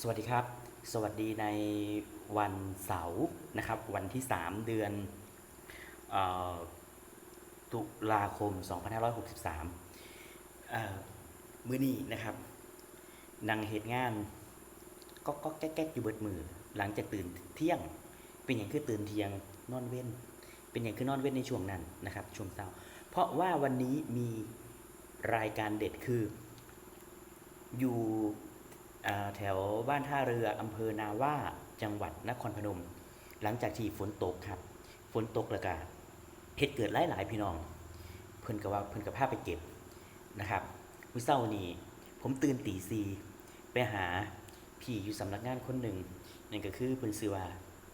สวัสดีครับ สวัสดีในวันเสาร์นะครับ วันที่ 3 เดือนออตุลาคม 2563เอ่อมื้อนี้นะครับนังเหตุงานก็ก็แก๊กๆอยู่เบิดมือ หลังจากตื่นเที่ยง เป็นอย่างคือตื่นเที่ยงนอนเว้น เป็นอย่างคือนอนเว้นในช่วงนั้นนะครับ ช่วงเช้า เพราะว่าวันนี้มีรายการเด็ดคืออยู่ แถวบ้านท่าเรืออำเภอนาว่าจังหวัดนครพนม หลังจากที่ฝนตกครับ ฝนตกแล้วก็เหตุเกิดหลายหลายพี่น้อง เพิ่นก็ว่าเพิ่นก็พาไปเก็บนะครับมื้อเช้านี้ผมตื่นตีซีไปหาพี่อยู่สำนักงานคนหนึ่งนั่นก็คือเพิ่นชื่อว่า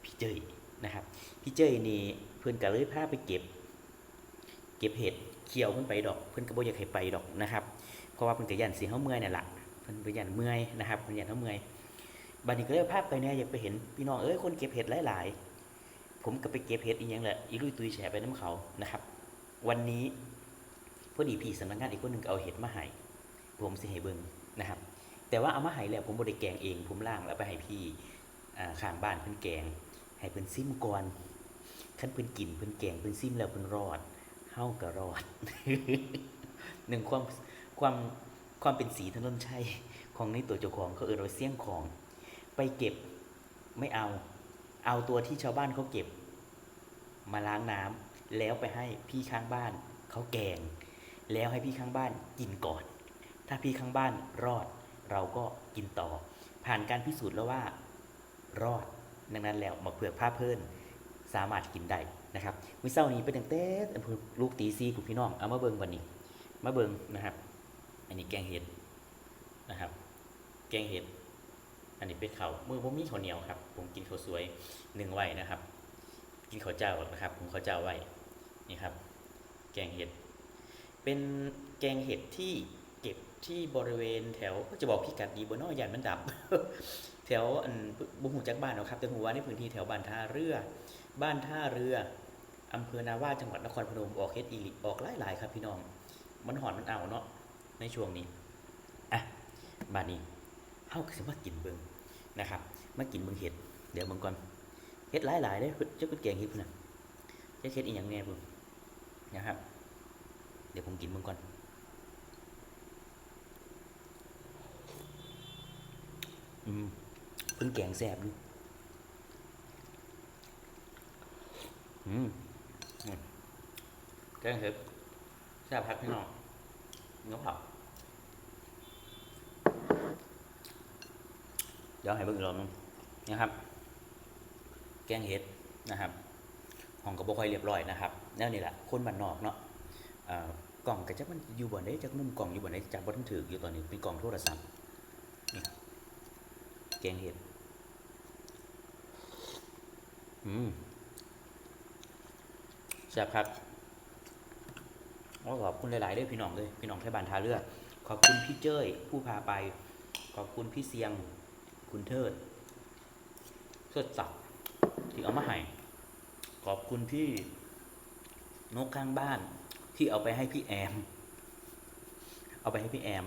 พี่เจยนะครับ พี่เจยนี่เพิ่นก็เลยพาไปเก็บ เก็บเห็ดเคี่ยวเพิ่นไปดอก เพิ่นก็บ่อยากให้ไปดอกนะครับ เพราะว่าเพิ่นก็ย่านสิเฮาเมื่อยนั่นล่ะ พิ่นก็ย่านเมื่อยนะครับเพิ่นย่านเฮาเมื่อยบัดนี้ก็เลยพาพไปแหน่ยอยากไปเห็นพี่น้องเอ้ยคนเก็บเห็ดหลายๆ ผมก็ไปเก็บเห็ดอีหยังแหละอีลุยตุยแฉไปน้ำเขานะครับ วันนี้พอดีพี่สำนักงานอีกคนหนึ่งเอาเห็ดมาให้ผมสิให้เบิ่งนะครับ แต่ว่าเอามาให้แล้วผมบ่ได้แกงเอง ผมล้างแล้วไปให้พี่ข้างบ้านเพิ่นแกงให้เพิ่นซิมก่อนคันเพิ่นกินเพิ่นแกงเพิ่นซิมแล้วเพิ่นรอดเฮาก็รอดหนึ่งความความ ความเป็นสีถนนชัยของในตัวเจ้าของเขาเออเราเสี่ยงของ ไปเก็บไม่เอา เอาตัวที่ชาวบ้านเขาเก็บ มาล้างน้ำแล้วไปให้พี่ข้างบ้านเขาแกง แล้วให้พี่ข้างบ้านกินก่อน ถ้าพี่ข้างบ้านรอด เราก็กินต่อ ผ่านการพิสูจน์แล้วว่า รอด ดังนั้นแล้วมาเผือกผ้าเพิ่นสามารถกินได้นะครับมื้อเช้านี้เป็นตั้งแต่ลูกตีซีคุณพี่น้องเอามาเบิงวันนี้ มาเบิงนะครับ อันนี้แกงเห็ดนะครับ แกงเห็ด อันนี้เป็นข้าวมือผมมีข้าวเหนียวครับ ผมกินข้าวสวยหนึ่งไว้นะครับ กินข้าวเจ้านะครับ ผมข้าวเจ้าไว้นี่ครับ แกงเห็ด เป็นแกงเห็ดที่เก็บที่บริเวณแถวจะบอกพิกัดดีบนนอยานมันดับ แถวอันบุหูจักบ้านเนาะครับแต่หัวาในพื้นที่แถวบ้านท่าเรือ บ้านท่าเรืออำเภอนาว่าจังหวัดนครพนมออกเฮ็ดอีออกหลายๆครับพี่น้อง มันหอนมันเอาเนาะ ในช่วงนี้อะบาดนี้เฮาก็สิมากินเบิงนะครับ มากินเบิงเห็ดเดี๋ยวเบิงก่อนเห็ดหลายๆเด้อเจ้าเพิ่นแกงเฮ็ดพุ่นน่ะเจ้าเฮ็ดอีหยังแน่พุ่นนะครับ เดี๋ยวผมกินเบิงก่อนอืมเพิ่งแกงแซ่บอยู่อืมอืมแกงเห็ดแซ่บพักพี่น้องเนื้อผัก เดี๋ยวให้เบิ่งอีกรอบนึงนะครับ แกงเห็ดนะครับห้องก็บ่ค่อยเรียบร้อยนะครับแนวนี้แหละคนบ้านนอกเนาะกล่องก็จักมันอยู่บ่ได้จักมุมกล่องอยู่บ่ได้จับบ่ทันถืออยู่ตอนนี้เป็นกล่องโทรศัพท์นี่แกงเห็ดอืมแซ่บครับขอขอบคุณหลายๆด้วยพี่น้องเลยพี่น้องไทยบ้านทาเรือขอบคุณพี่เจ้ยผู้พาไป ขอบคุณพี่เสียง คุณเทิดเทิดศักดิ์ที่เอามาให้ขอบคุณพี่นกข้างบ้านที่เอาไปให้พี่แอม เอาไปให้พี่แอม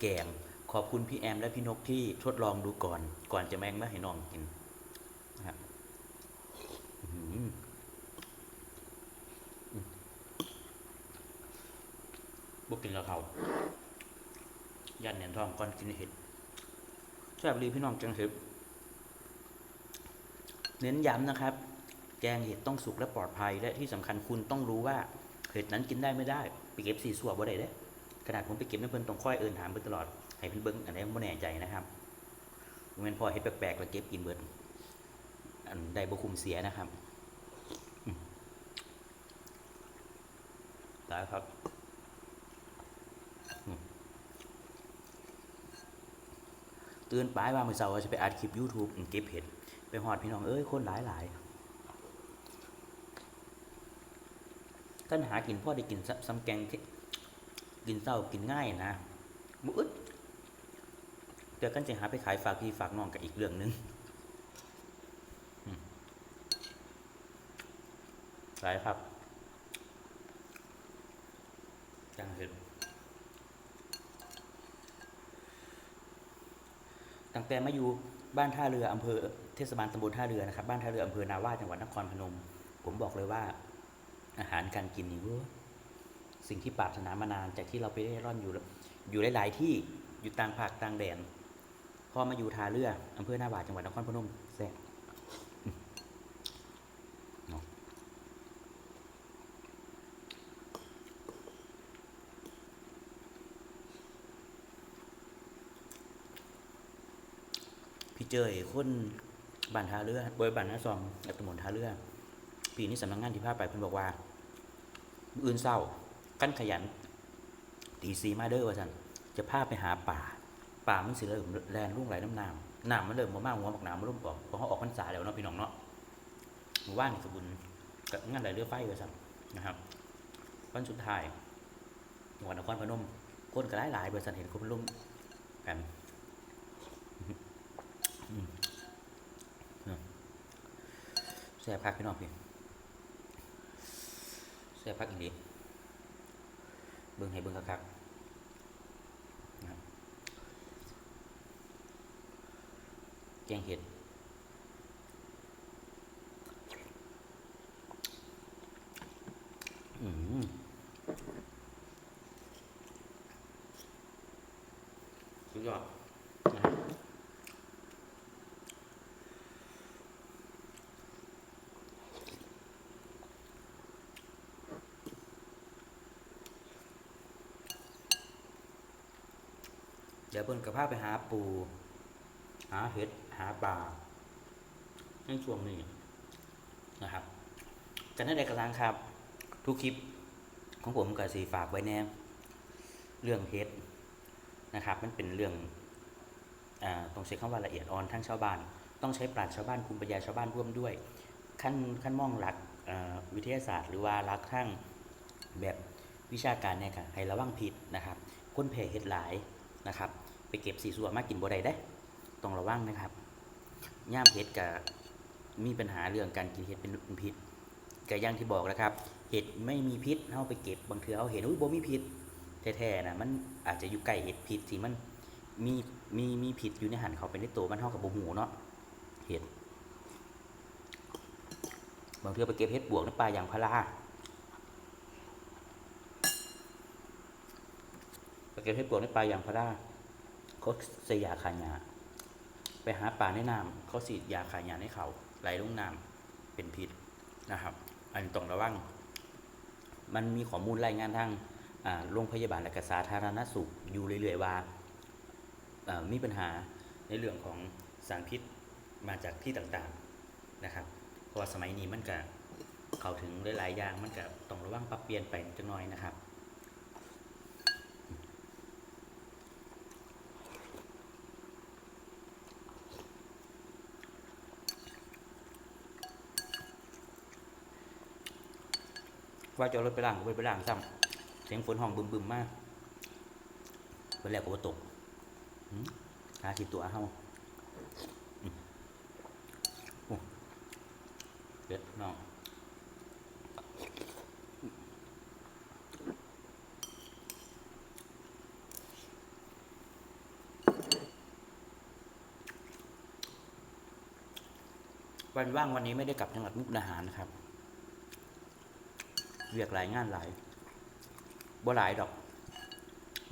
แกง ขอบคุณพี่แอม และพี่นกที่ทดลองดูก่อน ก่อนจะแมงมาให้น้องกินนะครับหืมบุกกินแล้วเขายันเหนียนทองก่อนกินเห็ด ซ่บรีพี่น้องจังเห็ดเน้นย้ำนะครับ แกงเห็ดต้องสุกและปลอดภัยและที่สำคัญคุณต้องรู้ว่าเห็ดนั้นกินได้ไม่ได้ ไปเก็บสีสัวบ่ได้เด้ขนาดผมไปเก็บนเพิ่นต้องค่อยเอินถามเพิ่นตลอดให้เพิ่นเบิ่งอันนี้บ่แน่ใจนะครับบ่แม่นพอเฮ็ดแปลกๆแล้วเก็บกินเบิดอันใดบ่คุมเสียนะครับอืมตายครับอืมเตือนไปายว่ามื้อเช้าว่าจะไปอัดคลิป YouTube อืมเก็บเห็ด ไปฮอดพี่น้องเอ้ยคนหลายๆกันหากินพ่อได้กินซ้ำแกงกินเศร้ากินง่ายนะมุอึดเดี๋ยวกันจะหาไปขายฝากพี่ฝากน้องกับอีกเรื่องหนึงอืมหลายครับจังเห็น ตั้งแต่มาอยู่บ้านท่าเรืออำเภอเทศบาลตำบลท่าเรือนะครับบ้านท่าเรืออำเภอนาว่าจังหวัดนครพนม ผมบอกเลยว่า อาหารการกินนี่เว้ยสิ่งที่ปรารถนามานานจากที่เราไปได้ร่อนอยู่อยู่หลาย ๆ ที่อยู่ต่างภาคต่างแดนพอมาอยู่ท่าเรืออำเภอนาว่าจังหวัดนครพนมแซ่บอืมเนาะ พี่เจยคนบ้านท่าเรือโดยบ้านนาซองกับตำบลท่าเรือปีนี้สำนักงานที่ภาคไปเพิ่นบอกว่า อื่นเศร้า กั้นขยันตีซีมาเด้อว่าซั่นจะพาไปหาป่า ป่ามันสิเริ่มแลนลุ่งไหลน้ำน้ำน้ำมันเริ่มบ่มาหัวบักน้ำมันร่มปอกเพราะเขาออกพรรษาแล้วเนาะพี่น้องเนาะหมู่บ้านนี่กบุญกับงานไหลเรือไฟว่าซั่นนะครับวันสุดท้ายจังหวัดนครพนมคนก็หลายๆบริษัทเห็นคนร่วมกันอืมเนาะ แซ่บพักพี่น้องพี่เสื้อพักอีกดีเบิ่งให้เบิ่งคักๆนะครับแกงเห็ดอืมสุดยอดนะครับเดี๋ยวเบิ่งกับพาไปหาปู หาเห็ด หาปลาในช่วงนี้นะครับกันได้ใดกำลังครับ ทุกคลิปของผมกับสีฝากไว้แน่เรื่องเห็ดนะครับ มันเป็นเรื่องอต้องใช้คำว่าละเอียดอ่อนทั้งชาวบ้าน ต้องใช้ปราชญ์ชาวบ้านภูมิปัญญาชาวบ้านร่วมด้วย ขั้นขั้นมองหลักวิทยาศาสตร์ หรือว่าหลักทั้งแบบวิชาการเนี่ยค่ะให้ระวังผิดนะครับ คนแผ่เห็ดหลายนะครับ เก็บสีสัวมากินบ่ได้ได้ต้องระวังนะครับย่ามเห็ดกับมีปัญหาเรื่องการกินเห็ดเป็นพิษก็อย่างที่บอกแล้วครับ เห็ดไม่มีพิษเอาไปเก็บบางเทือเอาเห็นอุ้ยบ่มีพิษแท้ๆนะมันอาจจะอยู่ใกล้เห็ดพิษที่มันมีมีมีพิษอยู่ในหันเขาไปในตัวมันเท่ากับบ่หูเนาะเห็ดบางเทือไปเก็บเห็ดบวกในป่าอย่างพาราไปเก็บเห็ดบวกในป่าอย่างพารา เขาเสียยาขายาไปหาป่าในน้ำเขาสีดยาขายยาให้เขาไหลลงน้ำเป็นพิษนะครับ อันนี้ต้องระวัง มันมีข้อมูลรายงานทางโรงพยาบาลและกสาธารณสุขอยู่เรื่อยๆว่ามีปัญหาในเรื่องของสารพิษมาจากที่ต่างๆนะครับ เพราะว่าสมัยนี้มันก็เข้าถึงหลายๆอย่างมันก็ต้องระวังปรับเปลี่ยนไปจังน้อยนะครับ ว่าจะรถไปล้างก็ไปล้างซ้ำเสียงฝนห้องบึมบึมๆมากเพิ่นแล้วก็บ่ตกหาสิตัวเฮาเด็ดน้องวันว่างวันนี้ไม่ได้กลับจังหวัดมุกดาหารนะครับ เวียกหลายงานหลายบ่หลายดอก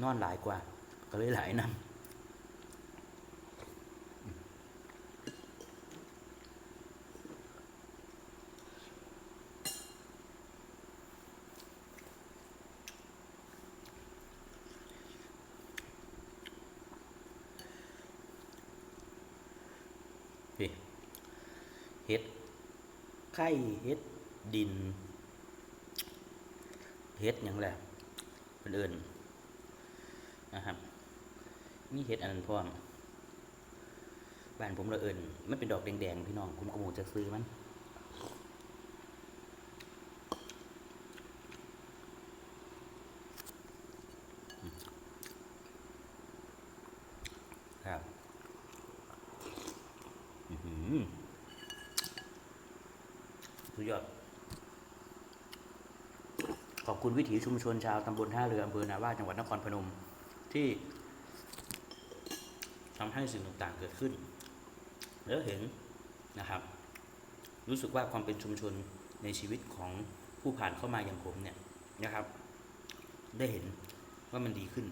นอนหลายกว่า ก็เลยหลายนำพี่เฮ็ดไข่เฮ็ดดิน เฮ็ดอย่างแหละเป็นเอิญนนะครับ มีเฮ็ดอันนั้นพร้อมบ้านผมละเอิญมันเป็นดอกแดงๆพี่น้องผมก็หมูจะซื้อมัน ครับอื้อหือสุดยอด ขอบคุณวิถีชุมชนชาวตำบลท่าเรืออำเภอนาว่าจังหวัดนครพนม ที่ทำให้สิ่งต่างๆเกิดขึ้น แล้วเห็นนะครับ รู้สึกว่าความเป็นชุมชนในชีวิตของผู้ผ่านเข้ามาอย่างผมเนี่ยนะครับ ได้เห็นว่ามันดีขึ้น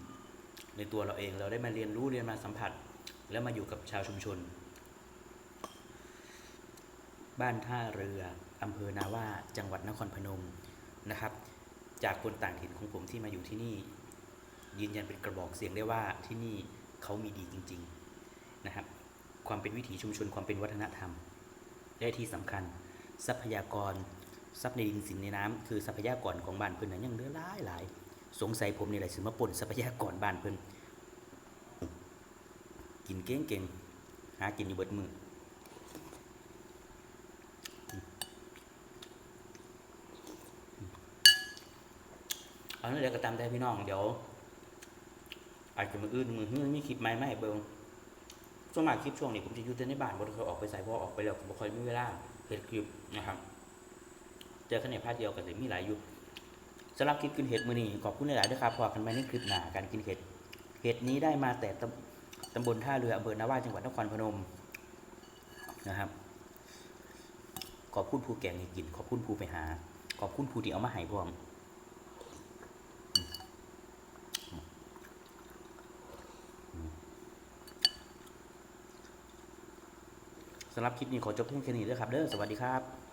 ในตัวเราเองเราได้มาเรียนรู้เรียนมาสัมผัส แล้วมาอยู่กับชาวชุมชน บ้านท่าเรืออำเภอนาว่าจังหวัดนครพนมนะครับ จากคนต่างถิ่นของผมที่มาอยู่ที่นี่ ยืนยันเป็นกระบอกเสียงได้ว่าที่นี่เขามีดีจริง ๆนะครับ ความเป็นวิถีชุมชนความเป็นวัฒนธรรม และที่สำคัญ ทรัพยากรทรัพย์ในดินสินในน้ำคือทรัพยากรของบ้านเพิ่นนั้นยังเหลือหลายหลายสงสัยผมนี่แหละสิมาปนทรัพยากรบ้านเพิ่อนกินเก่งเก่งหากินอยู่เบิดมือ เอาเดี๋ยวก็ตามใจพี่น้อง เดี๋ยว อาจจะมืออื่นมือฮื้อมีคลิปใหม่ไม่เบิ่งช่วงมาคลิปช่วงนี้ผมจะอยู่แต่ในบ้านบ่ได้เคยออกไปใส่พราะออกไปแล้วผมบ่ค่อยมีเวลาเฮ็ดคลิปนะครับ เจอกันในพาร์ทเดียวก็สิมีหลายอยู่สำหรับคลิปกินเห็ดมือนี้ขอบคุณหลายๆด้วยครับพอกันใหม่ในคลิปหน้าการกินเห็ดเห็ดนี้ได้มาแต่ตำตำบลท่าเรืออำเภอนาว่าจังหวัดนครพนมนะครับ ขอบคุณผู้แกงให้กิน ขอบคุณผู้ไปหา ขอบคุณผู้ที่เอามาให้พร้อม สำหรับคลิปนี้ขอจบเพียงแค่นี้ด้วยครับเด้อสวัสดีครับ